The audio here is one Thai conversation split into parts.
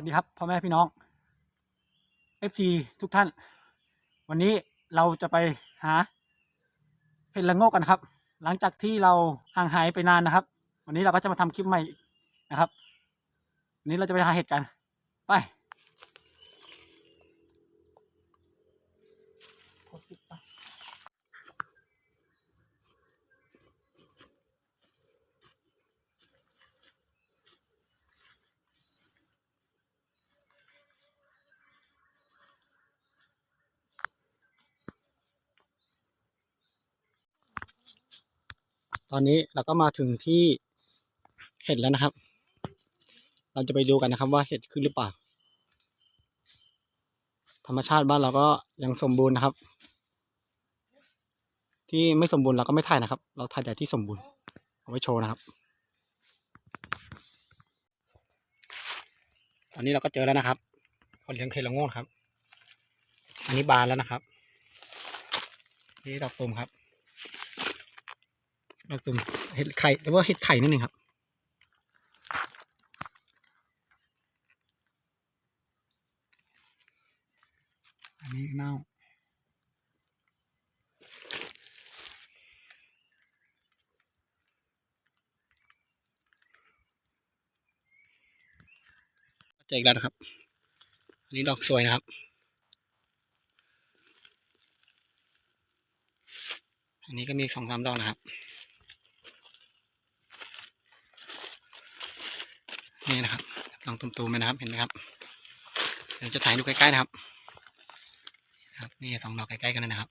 วัสดีครับพ่อแม่พี่น้อง FC ทุกท่าน วันนี้เราจะไปหาเห็ดละโงกกันครับ หลังจากที่เราห่างหายไปนานนะครับ วันนี้เราก็จะมาทำคลิปใหม่นะครับวันนี้เราจะไปหาเห็ดกัน ไป ตอนนี้เราก็มาถึงที่เห็ดแล้วนะครับ เราจะไปดูกันนะครับว่าเห็ดขึ้นหรือเปล่า ธรรมชาติบ้านเราก็ยังสมบูรณ์นะครับ ที่ไม่สมบูรณ์เราก็ไม่ถ่ายนะครับ เราถ่ายแต่ที่สมบูรณ์เอาไว้โชว์นะครับ ตอนนี้เราก็เจอแล้วนะครับคนเลี้ยงเคละโงกครับ อันนี้บานแล้วนะครับ นี่ดอกตูมครับ ดอกตุ่มเห็ดไข่หรือว่าเห็ดไข่นั่นเองครับอันนี้เน่าเจออีกแล้วนะครับนนี้ดอกสวยนะครับ อันนี้ก็มีสองสามดอกนะครับ นี่นะครับลองตุ่มๆไปนะครับเห็นไหมครับเดี๋ยวจะถ่ายดูใกล้ๆนะครับนะครับนี่สองดอกใกล้ๆกันนะครับ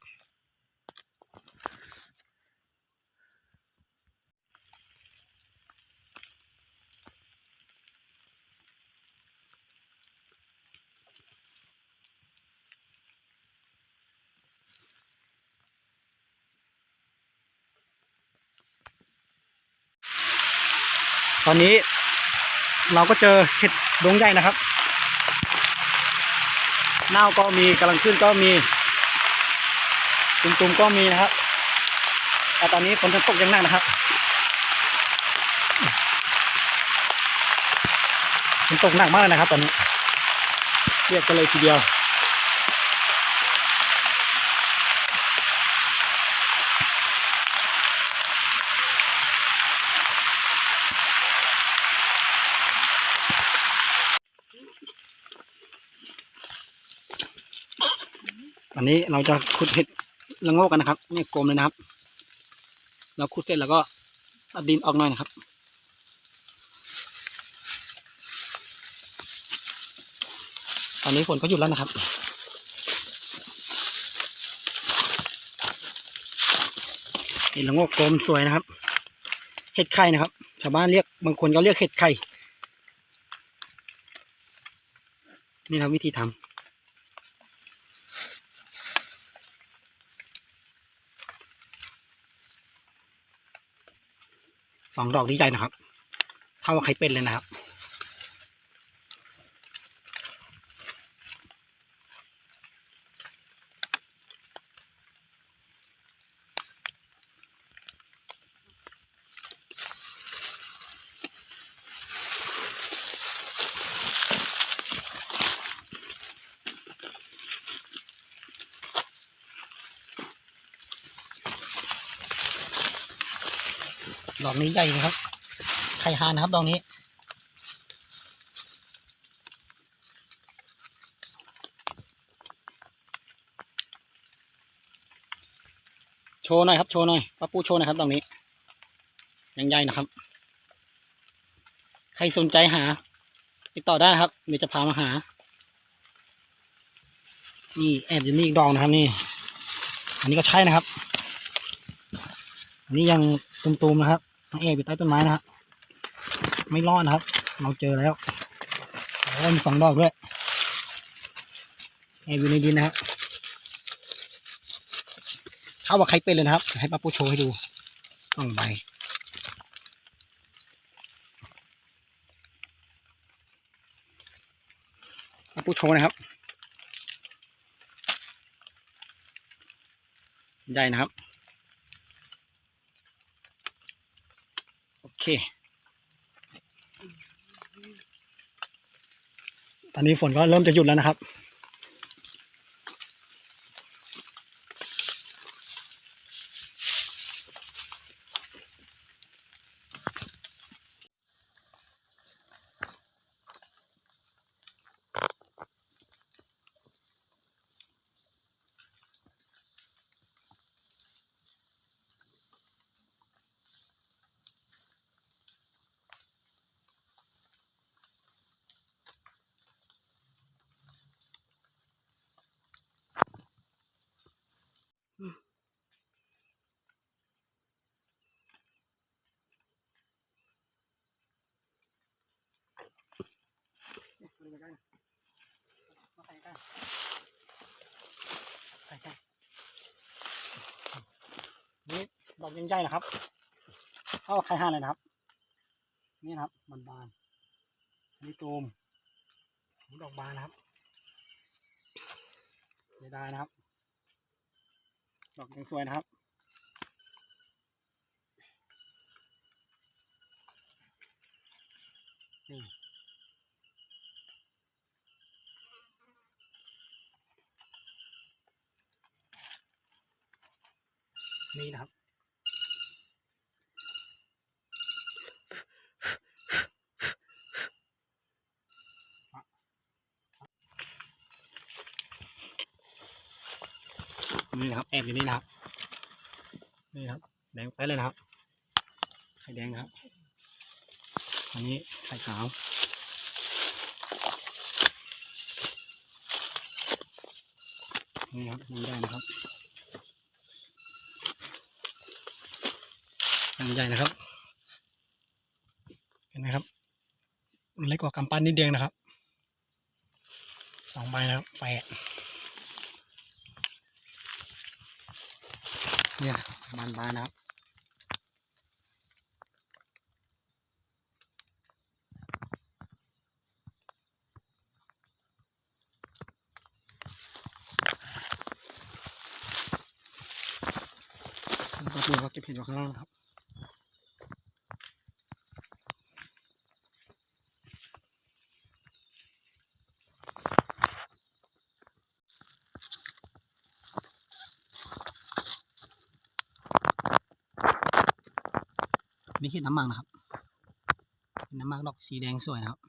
ตอนนี้ เราก็เจอเห็ดดวงใหญ่นะครับเน่าก็มีกำลังขึ้นก็มี ตุ่มๆก็มีนะครับแต่ตอนนี้ฝนจะตกยังหนักนะครับฝนตกหนักมากเลยนะครับ ตอนนี้เรียกกันเลยทีเดียว อนนี้เราจะขุดเห็ดละโงกกันนะครับนี่กลมเลยนะครับ เราขุดเสร็จแล้วก็ตัดดินออกหน่อยนะครับตอนนี้ฝนก็หยุดแล้วนะครับเห็ดละโงกกลมสวยนะครับ เห็ดไข่นะครับ ชาวบ้านเรียกบางคนก็เรียกเห็ดไข่นี่นะครับวิธีทำ สองดอกนี้ใหญ่นะครับ เท่ากับไข่เป็ดเลยนะครับ ดอกนี้ใหญ่นะครับ ไข่หานะครับดอกนี้ โชว์หน่อยครับ โชว์หน่อยป้าปูโชว์หนะครับดอกนี้ ยังใหญ่นะครับ ใครสนใจหา ติดต่อได้ครับ เดี๋ยวจะพามาหา นี่แอบอยู่นี่อีกดอกนะครับนี่ อันนี้ก็ใช่นะครับ อันนี้ยังตุ่มๆนะครับ แอบอยู่ใต้ต้นไม้นะครับไม่รอดนะครับ เราเจอแล้วโอ้มีสองดอกด้วยแออยู่ในดินนะครับเท่ากับใครเป็นเลยนะครับ ให้ป้าปูโชว์ให้ดูสองใบป้าปูโชว์นะครับใหญ่นะครับ ตอนนี้ฝนก็เริ่มจะหยุดแล้วนะครับ นี่ด อกยังใหญ่นะครับเท่าไข่ห่านเลยนะครับ นี่นะครับบานบานนี่ตูมนี่ดอกบานนะครับไม่ได้นะครับ ดอกยังสวยนะครับนี่นี่นะครับ นี่นะครับแอบอยู่นี่นะครับ นี่ครับ แดงไปเลยนะครับ ไข่แดงครับอันนี้ไข่ขาวนี่ครับยังได้นะครับยังใหญ่นะครับ เห็นไหมครับ เล็กกว่ากำปั้นนิดเดียวนะครับ สองใบนะครับแฝ เนี่ยบานบานะครับดูครับจะเก็บเห็ดอยู่ข้างล่างครับ นี่เห็ดน้ำมังนะครับเห็ดน้ำมังดอกสีแดงสวยนะครับ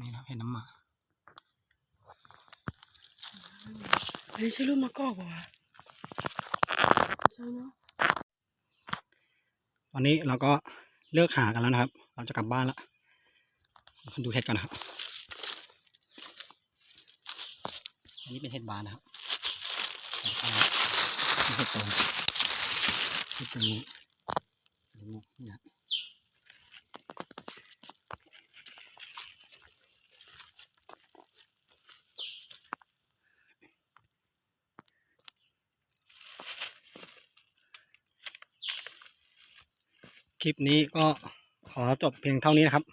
นี่นะครับเห็ดน้ำมังเฮ้ยใช่ลูกมะกอกปะวะใช่เนาะวันนี้เราก็เลิกหากันแล้วนะครับ เราจะกลับบ้านแล้วมาดูเห็ดกันนะครับ อันนี้เป็นเห็ดบานนะครับแล้วก็มีเห็ดโต นเห็ดตัวนี้เห็ดมุกนี่นะคลิปนี้ก็ขอจบเพียงเท่านี้นะครับ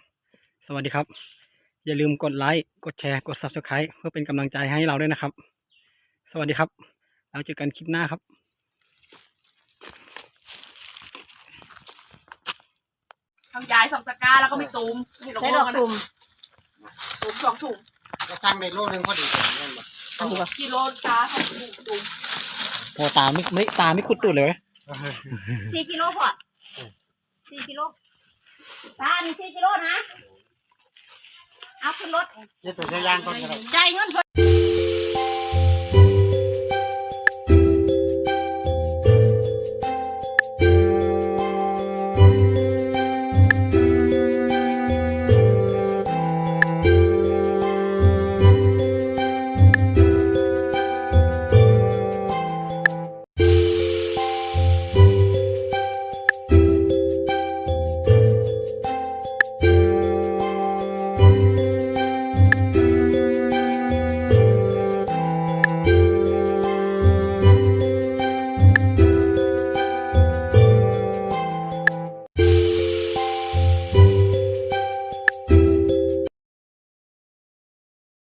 สวัสดีครับ อย่าลืมกดไลค์ กดแชร์ กด Subscribe เพื่อเป็นกำลังใจให้เราด้วยนะครับ สวัสดีครับ แล้วเจอกันคลิปหน้าครับ ทางยายสองตะกร้าแล้วก็มีตูมเห็นใช้ดอกตุ่มตูมสองถุงก็ตั้งในโลนึงพอดีเลยนั่นแหละอันนี้ก็กิโลจ้าสองถุงตูมโอ้ตาไม่ไม่ตาไม่ขุดตูดเลยเว้ยสี่กิโลพอดสี่กิโลตานี่สี่กิโลนะเอาขึ้นรถนี่ตัวจะย่างก่อนก็ได้จ่ายเงินเพิ่น